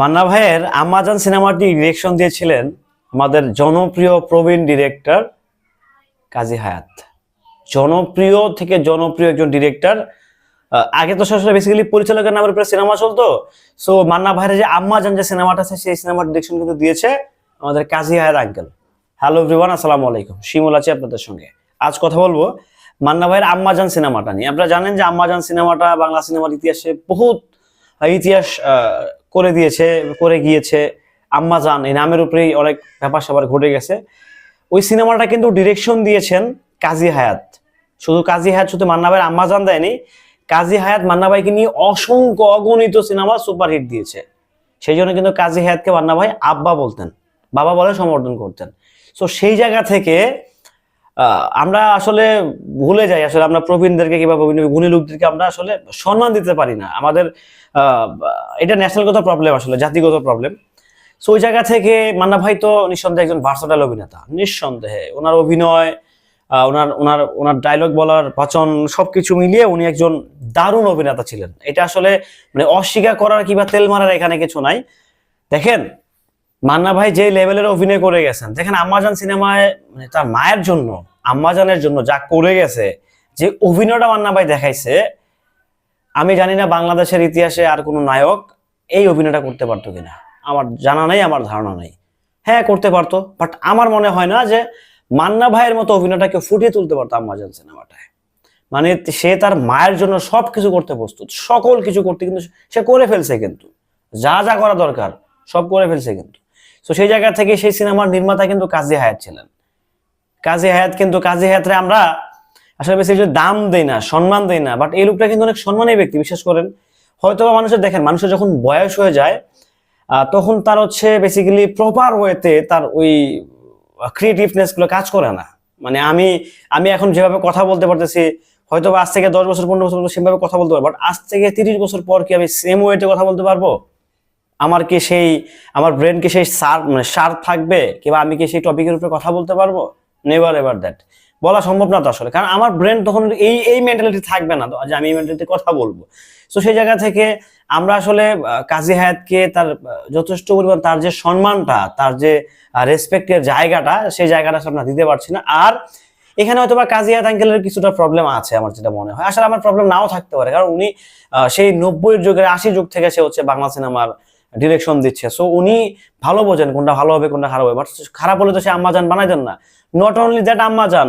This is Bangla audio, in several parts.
মান্না ভাইয়ের আমাজন সিনেমাটি ডিরেকশন দিয়েছিলেন আমাদের জনপ্রিয় প্রবীণ ডিরেক্টর কাজী হায়াত। জনপ্রিয় থেকে জনপ্রিয় একজন ডিরেক্টর আগে তো আসলে বেসিক্যালি পরিচালকের নামের উপরে সিনেমা চলতো। সো মান্না ভাইয়ের যে আম্মাজান যে সিনেমাটা আছে, সেই সিনেমার ডিরেকশন কিন্তু দিয়েছে আমাদের কাজী হায়াত আঙ্কেল হ্যালো এভরিওয়ান আসসালামু আলাইকুম। শিমুল আছে আপনাদের সঙ্গে। আজ কথা বলব মান্না ভাইয়ের আম্মাজান সিনেমাটা নিয়ে। আপনারা জানেন যে আম্মাজান সিনেমাটা বাংলা সিনেমার ইতিহাসে বহুত, ইতিহাস করে দিয়েছে, করে গিয়েছে। আম্মাজান এই নামের উপরেই অনেক ব্যাপার স্যাপার ঘটে গেছে। ওই সিনেমাটা কিন্তু ডিরেকশন দিয়েছেন কাজী হায়াত। শুধু কাজী হায়াত, শুধু মান্না ভাইয়ের আম্মাজান দেয়নি, কাজী হায়াত মান্না ভাইকে নিয়ে অসংখ্য অগণিত সিনেমা সুপারহিট দিয়েছে। সেই জন্য কিন্তু কাজী হায়াতকে মান্না ভাই আব্বা বলতেন, বাবা বলে সমর্থন করতেন। সো সেই জায়গা থেকে আমরা আসলে ভুলে যাই, আসলে আমরা প্রবীণদেরকে কিংবা গুণী লোকদেরকে আমরা আসলে সম্মান দিতে পারি না। আমাদের এটা ন্যাশনালগত প্রবলেম আসলে, জাতিগত প্রবলেম সো ওই জায়গা থেকে মান্না ভাই তো নিঃসন্দেহে একজন ভার্সাটাইল অভিনেতা, নিঃসন্দেহে। ওনার অভিনয় ওনার ওনার ওনার ডায়লগ বলার পাচন সবকিছু মিলিয়ে উনি একজন দারুণ অভিনেতা ছিলেন। এটা আসলে মানে অস্বীকার করার কিংবা তেল মারার এখানে কিছু নাই। দেখেন মান্না ভাই যে লেভেলের অভিনয় করে গেছেন, দেখেন আম্মাজান সিনেমায় মানে তার মায়ের জন্য, আম্মাজানের জন্য যা করে গেছে, যে অভিনয়টা মান্না ভাই দেখাইছে, আমি জানি না বাংলাদেশের ইতিহাসে আর কোনো নায়ক এই অভিনয়টা করতে পারতো কিনা। আমার জানা নেই, আমার ধারণা নেই। হ্যাঁ করতে পারতো বাট আমার মনে হয় না যে মান্না ভাইয়ের মতো অভিনয়টাকে ফুটিয়ে তুলতে পারতো আম্মাজান সিনেমাটায়। মানে সে তার মায়ের জন্য সব কিছু করতে প্রস্তুত, সকল কিছু করতে কিন্তু সে করে ফেলছে কিন্তু। যা যা করা দরকার, সব করে ফেলছে কিন্তু। তো সেই জায়গা থেকে সেই সিনেমার নির্মাতা কিন্তু কাজী হায়াত ছিলেন। কাজী হায়াত কিন্তু, কাজী হায়াতরে আমরা আসলে বেশি কিছু দাম দেই না, সম্মান দেই না বাট এই লোকটা কিন্তু অনেক সম্মানী ব্যক্তি বিশ্বাস করেন হয়তো মানুষের দেখেন, মানুষের যখন বয়স হয়ে যায় তখন তার হচ্ছে বেসিক্যালি প্রপার ওয়েতে তার ওই ক্রিয়েটিভনেসগুলো কাজ করে না। মানে আমি আমি এখন যেভাবে কথা বলতে পারতেছি হয়তো আজ থেকে দশ বছর, পনেরো বছর সেভাবে কথা বলতে পারব বাট আজ থেকে তিরিশ বছর পর কি আমি সেম ওয়েতে কথা বলতে পারব? আমার কি সেই, আমার ব্রেন কি সেই সার মানে সার থাকবে? কিংবা আমি কি সেই টপিকের উপরে কথা বলতে পারব? নেভার এভার দ্যাট বলা সম্ভব না তো আসলে। কারণ আমার ব্রেন তখন এই এই মেন্টালিটি থাকবে না যে আমি এই মেন্টালিটি কথা বলব। তো সেই জায়গা থেকে আমরা আসলে কাজী হায়াতকে তার যথেষ্ট পরিমাণ তার যে সম্মানটা, তার যে রেসপেক্টের জায়গাটা, সেই জায়গাটা আমরা দিতে পারছি না। আর এখানে হয়তো বা কাজী হায়াত আঙ্কেলের কিছুটা প্রবলেম আছে আমার যেটা মনে হয়। আসলে আমার প্রবলেম নাও থাকতে পারে। কারণ উনি সেই নব্বই যুগের আশি যুগ থেকে সে হচ্ছে বাংলা সিনেমার ডিরেকশন দিচ্ছে। সো উনি ভালো বোঝেন কোনটা ভালো হবে, কোনটা খারাপ হবে। বাট খারাপ হলে তো সে আম্মাজান বানাইতেন না। নট অনলি দ্যাট আম্মাজান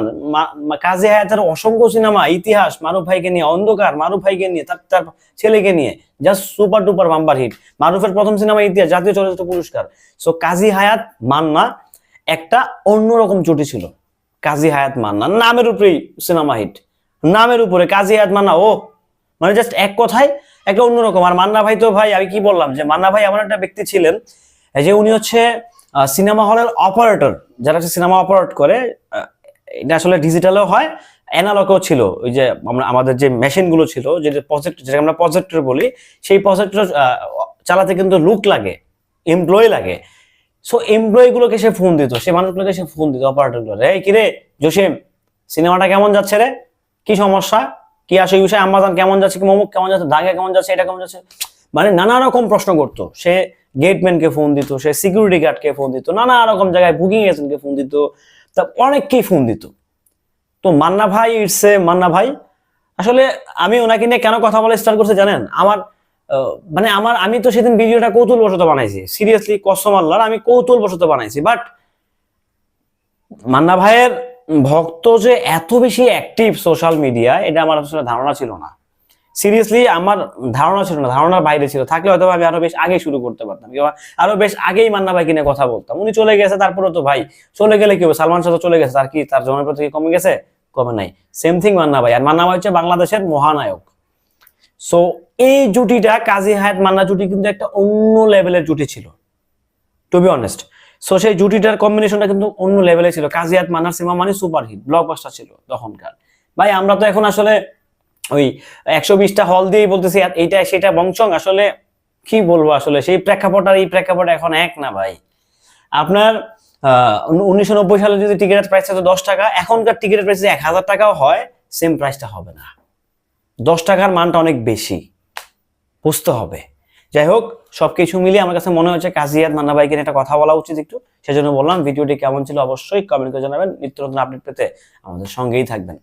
কাজী হায়াতের অসংখ্য সিনেমা, ইতিহাস, মারুফ ভাইকে নিয়ে, অন্ধকার, মারুফ ভাইকে নিয়ে, তার তার ছেলেকে নিয়ে just super duper bumper hit মারুফের প্রথম সিনেমা ইতিহাস, জাতীয় চলচ্চিত্র পুরস্কার। সো কাজী হায়াত, মান্না, একটা অন্যরকম জুটি ছিল। কাজী হায়াত, মান্না, নামের উপরেই সিনেমা হিট নামের উপরে কাজী হায়াত, মান্না, ও মানে জাস্ট এক কথায় একটা অন্যরকম। আর মান্না ভাই তো ভাই, আমি কি বললাম যে মান্না ভাই এমন একটা ব্যক্তি ছিলেন যে উনি হচ্ছে সিনেমা হলের অপারেটর। যারা হচ্ছে সিনেমা অপারেট করে এটা আসলে ডিজিটালও হয় অ্যানালগও ছিল। ওই যে আমরা, আমাদের যে মেশিনগুলো ছিল যে প্রজেক্ট যেটা আমরা প্রজেক্টর বলি, সেই প্রজেক্টর চালাতে কিন্তু লুক লাগে এমপ্লয়ি লাগে। সো এমপ্লয়িগুলোকে সে ফোন দিত সে মানুষগুলোকে সে ফোন দিত অপারেটরগুলো রে কিরে, জসিম, সিনেমাটা কেমন যাচ্ছে রে? কি সমস্যা? কি আসে বিষয়ে আম্মাজান কেমন যাচ্ছে, কি মমুক কেমন যাচ্ছে, দাগে কেমন যাচ্ছে, এটা কেমন যাচ্ছে? মানে নানা রকম প্রশ্ন করতো। সে গেটম্যানকে ফোন দিত, সে সিকিউরিটি গার্ডকে ফোন দিত, নানা রকম জায়গায় বুকিং এজেন্টকে ফোন দিত, তা অনেককেই ফোন দিত। তো মান্না ভাই ইটসে মান্না ভাই, আসলে আমি ওনাকে নিয়ে কেন কথা বলা স্টার্ট করছে জানেন? আমার মানে আমার, আমি তো সেদিন ভিডিওটা কৌতুল বশত বানাইছি সিরিয়াসলি কসম আমি কৌতুল বশত বানাইছি বাট মান্না ভাইয়ের ভক্ত যে এত বেশি অ্যাক্টিভ সোশ্যাল মিডিয়া এটা আমার আসলে ধারণা ছিল না। সিরিয়াসলি আমার ধারণা ছিল না, ধারণার বাইরে ছিল। থাকলে হয়তো আমি আরও বেশ আগে শুরু করতে পারতাম, কিংবা আরও বেশ আগেই মান্না ভাই কিনে কথা বলতাম। উনি চলে গেছে তারপরে তো ভাই, চলে গেলে কি সালমান শাহ চলে গেছে, তার কি, তার জনপ্রিয়তা কি কমে গেছে? কমে নাই। সেম থিং মান্না ভাই, আর মান্না ভাই হচ্ছে বাংলাদেশের মহানায়ক। সো এই জুটিটা কাজী হায়াত মান্না জুটি কিন্তু একটা অন্য লেভেলের জুটি ছিল টু বি অনেস্ট সো সেই জুটিটার কম্বিনেশনটা কিন্তু অন্য লেভেলে ছিল। কাজিয়াত হায়াত মান্নার সিনেমা মানে সুপার হিট ব্লকবাস্টার ছিল তখনকার ভাই, আমরা তো এখন আসলে ওই একশো বিশটা হল দিয়েই বলতেছি এইটা, সেটা বংশং। আসলে কি বলব আসলে? সেই প্রেক্ষাপট আর এই প্রেক্ষাপট এখন এক না ভাই। আপনার উনিশশো নব্বই সালে যদি টিকিটের প্রাইস হতো দশ টাকা, এখনকার টিকিটের প্রাইস এক হাজার টাকাও হয় সেম প্রাইসটা হবে না। দশ টাকার মানটা অনেক বেশি। বুঝতে হবে। যাই হোক সবকিছু মিলিয়ে আমার কাছে মনে হচ্ছে কাজিয়াত মান্না ভাইকে একটা কথা বলা উচিত একটু। সেজন্য বললাম, ভিডিওটি কেমন ছিল অবশ্যই কমেন্ট করে জানাবেন। নিত্য নতুন আপডেট পেতে আমাদের সঙ্গেই থাকবেন।